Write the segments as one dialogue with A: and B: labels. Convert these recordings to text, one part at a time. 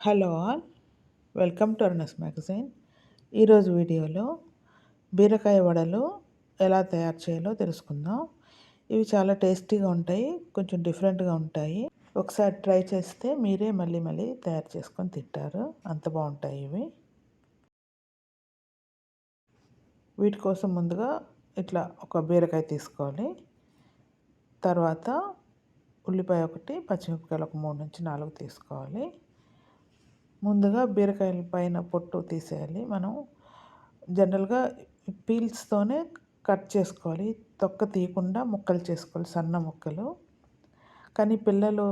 A: Hello all welcome to Arnas magazine. ఈరోజు వీడియోలో బీరకాయ వడలు ఎలా తయారు చేయాలో తెలుసుకుందాం. ఇవి చాలా టేస్టీగా ఉంటాయి కొంచెం డిఫరెంట్గా ఉంటాయి. ఒకసారి ట్రై చేస్తే మీరే మళ్ళీ మళ్ళీ తయారు చేసుకొని తింటారు. అంత బాగుంటాయి ఇవి. వీటి కోసం ముందుగా ఇట్లా ఒక బీరకాయ తీసుకోవాలి. తర్వాత ఉల్లిపాయ ఒకటి పచ్చిమిరపకాయలు ఒక మూడు నుంచి నాలుగు తీసుకోవాలి. ముందుగా బీరకాయల పైన పొట్టు తీసేయాలి. మనం జనరల్గా పీల్స్తోనే కట్ చేసుకోవాలి. తొక్క తీయకుండా ముక్కలు చేసుకోవాలి సన్న ముక్కలు. కానీ పిల్లలు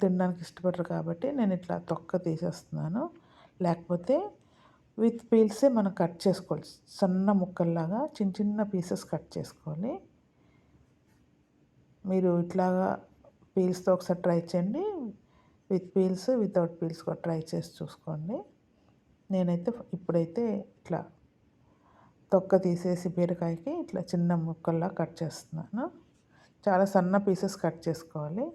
A: తినడానికి ఇష్టపడరు కాబట్టి నేను ఇట్లా తొక్క తీసేస్తున్నాను. లేకపోతే విత్ పీల్సే మనం కట్ చేసుకోవాలి. సన్న ముక్కల్లాగా చిన్న చిన్న పీసెస్ కట్ చేసుకోవాలి. మీరు ఇట్లాగా పీల్స్తో ఒకసారి ట్రై చేయండి. విత్ పీల్స్ వితౌట్ పీల్స్ కూడా ట్రై చేసి చూసుకోండి. నేనైతే ఇప్పుడైతే ఇట్లా తొక్క తీసేసి బీరకాయకి ఇట్లా చిన్న ముక్కల్లా కట్ చేస్తున్నాను. చాలా సన్న పీసెస్ కట్ చేసుకోవాలి.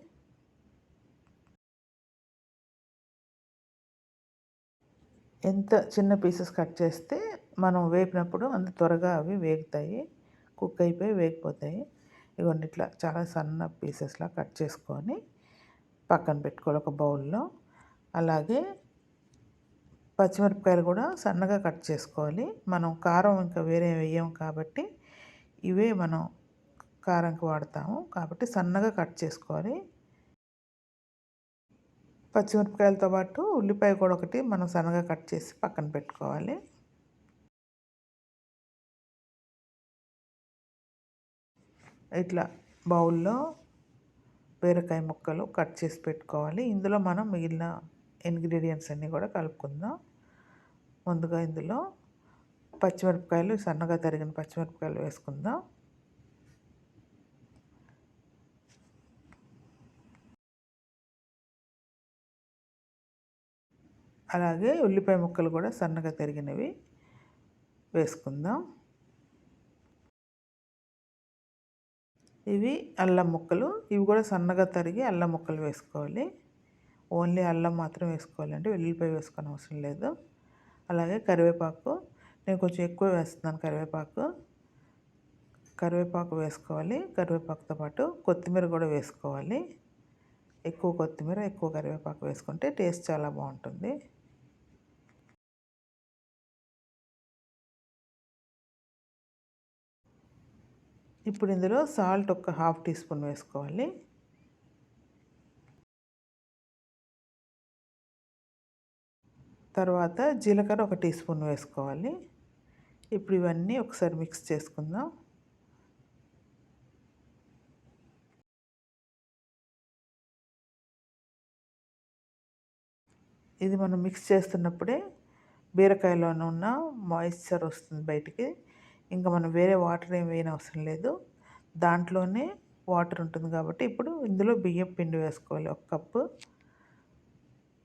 A: ఎంత చిన్న పీసెస్ కట్ చేస్తే మనం వేపినప్పుడు అంత త్వరగా అవి వేగుతాయి కుక్ అయిపోయి వేగిపోతాయి. ఇవన్నీ ఇట్లా చాలా సన్న పీసెస్లా కట్ చేసుకొని పక్కన పెట్టుకోవాలి ఒక బౌల్లో. అలాగే పచ్చిమిరపకాయలు కూడా సన్నగా కట్ చేసుకోవాలి. మనం కారం ఇంకా వేరే వేయము కాబట్టి ఇవే మనం కారంకి వాడతాము. కాబట్టి సన్నగా కట్ చేసుకోవాలి. పచ్చిమిరపకాయలతో పాటు ఉల్లిపాయ కూడా ఒకటి మనం సన్నగా కట్ చేసి పక్కన పెట్టుకోవాలి. ఇట్లా బౌల్లో బీరకాయ ముక్కలు కట్ చేసి పెట్టుకోవాలి. ఇందులో మనం మిగిలిన ఇంగ్రీడియంట్స్ అన్నీ కూడా కలుపుకుందాం. ముందుగా ఇందులో పచ్చిమిరపకాయలు సన్నగా తరిగిన పచ్చిమిరపకాయలు వేసుకుందాం. అలాగే ఉల్లిపాయ ముక్కలు కూడా సన్నగా తరిగినవి వేసుకుందాం. ఇవి అల్లం ముక్కలు. ఇవి కూడా సన్నగా తరిగి అల్లం ముక్కలు వేసుకోవాలి. ఓన్లీ అల్లం మాత్రం వేసుకోవాలంటే వెల్లుల్లిపాయ వేసుకొని అవసరం లేదు. అలాగే కరివేపాకు. నేను కొంచెం ఎక్కువ వేస్తున్నాను కరివేపాకు. కరివేపాకు వేసుకోవాలి. కరివేపాకుతో పాటు కొత్తిమీర కూడా వేసుకోవాలి. ఎక్కువ కొత్తిమీర ఎక్కువ కరివేపాకు వేసుకుంటే టేస్ట్ చాలా బాగుంటుంది. ఇప్పుడు ఇందులో సాల్ట్ ఒక హాఫ్ టీ స్పూన్ వేసుకోవాలి. తర్వాత జీలకర్ర ఒక టీ స్పూన్ వేసుకోవాలి. ఇప్పుడు ఇవన్నీ ఒకసారి మిక్స్ చేసుకుందాం. ఇది మనం మిక్స్ చేస్తున్నప్పుడే బీరకాయలోనే ఉన్న మాయిశ్చర్ వస్తుంది బయటికి. ఇంకా మనం వేరే వాటర్ ఏం వేయని అవసరం లేదు. దాంట్లోనే వాటర్ ఉంటుంది కాబట్టి ఇప్పుడు ఇందులో బియ్యం పిండి వేసుకోవాలి ఒక కప్పు.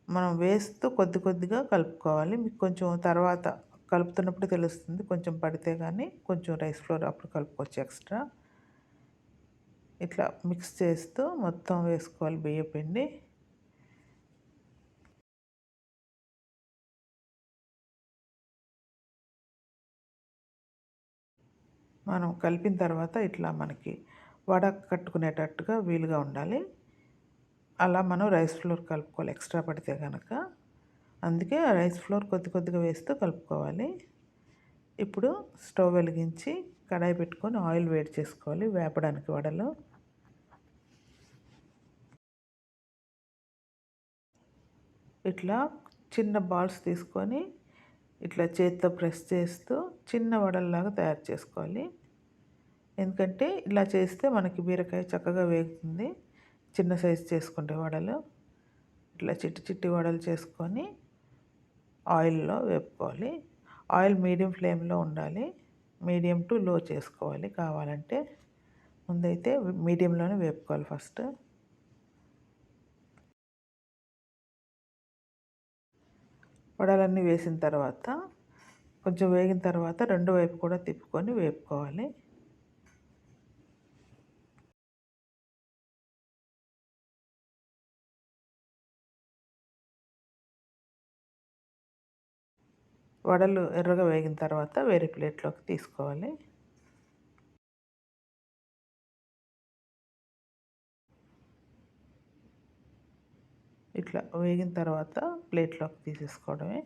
A: మనం వేస్తూ కొద్ది కొద్దిగా కలుపుకోవాలి. మీకు కొంచెం తర్వాత కలుపుతున్నప్పుడు తెలుస్తుంది. కొంచెం పడితే కానీ కొంచెం రైస్ ఫ్లోర్ అప్పుడు కలుపుకోవచ్చు ఎక్స్ట్రా. ఇట్లా మిక్స్ చేస్తూ మొత్తం వేసుకోవాలి బియ్య పిండి. మనం కలిపిన తర్వాత ఇట్లా మనకి వడ కట్టుకునేటట్టుగా వీలుగా ఉండాలి. అలా మనం రైస్ ఫ్లోర్ కలుపుకోవాలి. ఎక్స్ట్రా పడితే కనుక అందుకే రైస్ ఫ్లోర్ కొద్ది కొద్దిగా వేస్తూ కలుపుకోవాలి. ఇప్పుడు స్టవ్ వెలిగించి కడాయి పెట్టుకొని ఆయిల్ వేడి చేసుకోవాలి. వేపడానికి వడలు. ఇట్లా చిన్న బాల్స్ తీసుకొని ఇట్లా చేత్తో ప్రెస్ చేస్తూ చిన్న వడల్లాగా తయారు చేసుకోవాలి. ఎందుకంటే ఇలా చేస్తే మనకి బీరకాయ చక్కగా వేగుతుంది. చిన్న సైజు చేసుకుంటే వడలు. ఇట్లా చిట్టి చిట్టి వడలు చేసుకొని ఆయిల్లో వేపుకోవాలి. ఆయిల్ మీడియం ఫ్లేమ్లో ఉండాలి. మీడియం టు లో చేసుకోవాలి. కావాలంటే ముందైతే మీడియంలోనే వేపుకోవాలి ఫస్ట్. వడలన్నీ వేసిన తర్వాత కొంచెం వేగిన తర్వాత రెండు వైపు కూడా తిప్పుకొని వేపుకోవాలి. వడలు ఎర్రగా వేగిన తర్వాత వేరే ప్లేట్లోకి తీసుకోవాలి. ఇట్లా వేగిన తర్వాత ప్లేట్లోకి తీసేసుకోవడమే.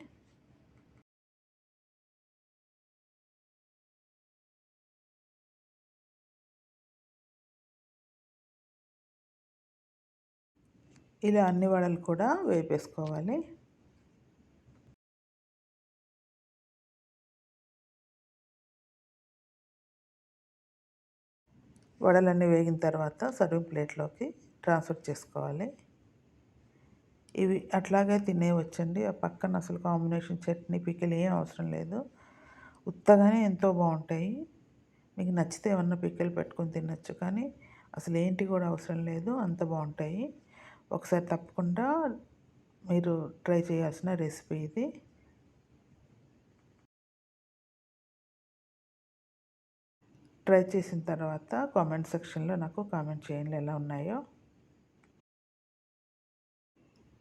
A: ఇలా అన్ని వడలు కూడా వేపేసుకోవాలి. వడలన్నీ వేగిన తర్వాత సర్వింగ్ ప్లేట్లోకి ట్రాన్స్ఫర్ చేసుకోవాలి. ఇవి అట్లాగే తినేవచ్చండి ఆ పక్కన అసలు కాంబినేషన్ చట్నీ పికిల్ ఏం అవసరం లేదు. ఉత్తగానే ఎంతో బాగుంటాయి. మీకు నచ్చితే ఏమన్నా పిక్కలు పెట్టుకొని తినచ్చు కానీ అసలు ఏంటి కూడా అవసరం లేదు. అంత బాగుంటాయి. ఒకసారి తప్పకుండా మీరు ట్రై చేయాల్సిన రెసిపీ ఇది. ట్రై చేసిన తర్వాత కామెంట్ సెక్షన్లో నాకు కామెంట్ చేయండి ఎలా ఉన్నాయో.